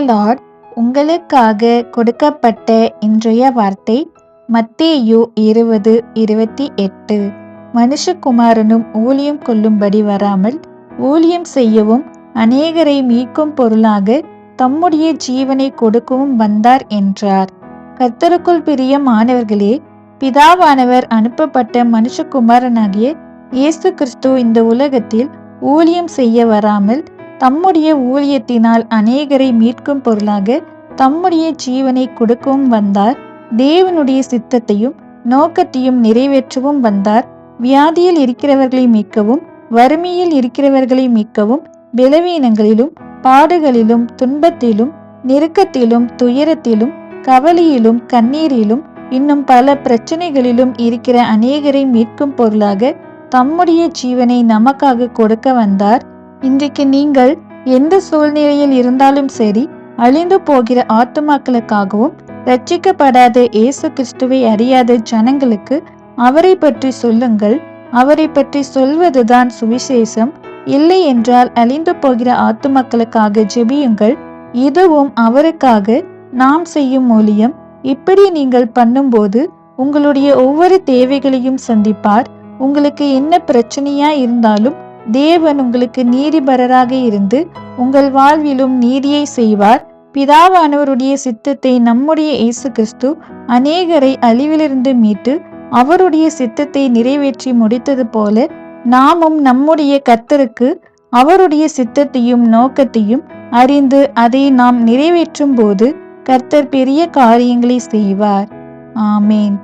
Lord உங்களுக்காக கொடுக்கப்பட்ட இன்றைய வார்த்தை மத்தேயு இருபது இருபத்தி எட்டு. மனுஷகுமாரனும் ஊழியம் கொள்ளும்படி வராமல் ஊழியம் செய்யவும் அநேகரை மீட்கும் பொருளாக தம்முடைய ஜீவனை கொடுக்கவும் வந்தார் என்றார். கர்த்தருக்குள் பிரிய மாணவர்களே பிதாவானவர் அனுப்பப்பட்ட மனுஷகுமாரனாகிய இயேசு கிறிஸ்து இந்த உலகத்தில் ஊழியம் செய்ய வராமல் தம்முடைய ஊழியத்தினால் அநேகரை மீட்கும் பொருளாக தம்முடைய ஜீவனை கொடுக்கவும் வந்தார். தேவனுடைய சித்தத்தையும் நோக்கத்தையும் நிறைவேற்றவும் வந்தார். வியாதியில் இருக்கிறவர்களை மீட்கவும் வறுமையில் இருக்கிறவர்களை மீட்கவும் பலவீனங்களிலும் பாடுகளிலும் துன்பத்திலும் நெருக்கத்திலும் துயரத்திலும் கவலையிலும் கண்ணீரிலும் இன்னும் பல பிரச்சனைகளிலும் இருக்கிற அநேகரை மீட்கும் பொருளாக தம்முடைய ஜீவனை நமக்காக கொடுக்க வந்தார். இன்றைக்கு நீங்கள் எந்த சூழ்நிலையில் இருந்தாலும் சரி அழிந்து போகிற ஆத்துமாக்களுக்காகவும் ரட்சிக்கப்படாத இயேசு கிறிஸ்துவை அறியாத ஜனங்களுக்கு அவரை பற்றி சொல்லுங்கள். அவரை பற்றி சொல்வதுதான் சுவிசேஷம். இல்லை என்றால் அழிந்து போகிற ஆத்துமக்களுக்காக ஜெபியுங்கள். இதுவும் அவருக்காக நாம் செய்யும் மூலியம் இப்படி நீங்கள் பண்ணும்போது உங்களுடைய ஒவ்வொரு தேவைகளையும் சந்திப்பார். உங்களுக்கு என்ன பிரச்சனையா இருந்தாலும் தேவன் உங்களுக்கு நீதிபரராக இருந்து உங்கள் வாழ்விலும் நீதியை செய்வார். பிதாவானவருடைய சித்தத்தை நம்முடைய இயேசு கிறிஸ்து அநேகரை அழிவிலிருந்து மீட்டு அவருடைய சித்தத்தை நிறைவேற்றி முடித்தது போல நாமும் நம்முடைய கர்த்தருக்கு அவருடைய சித்தத்தையும் நோக்கத்தையும் அறிந்து அதை நாம் நிறைவேற்றும் போது கர்த்தர் பெரிய காரியங்களை செய்வார். ஆமேன்.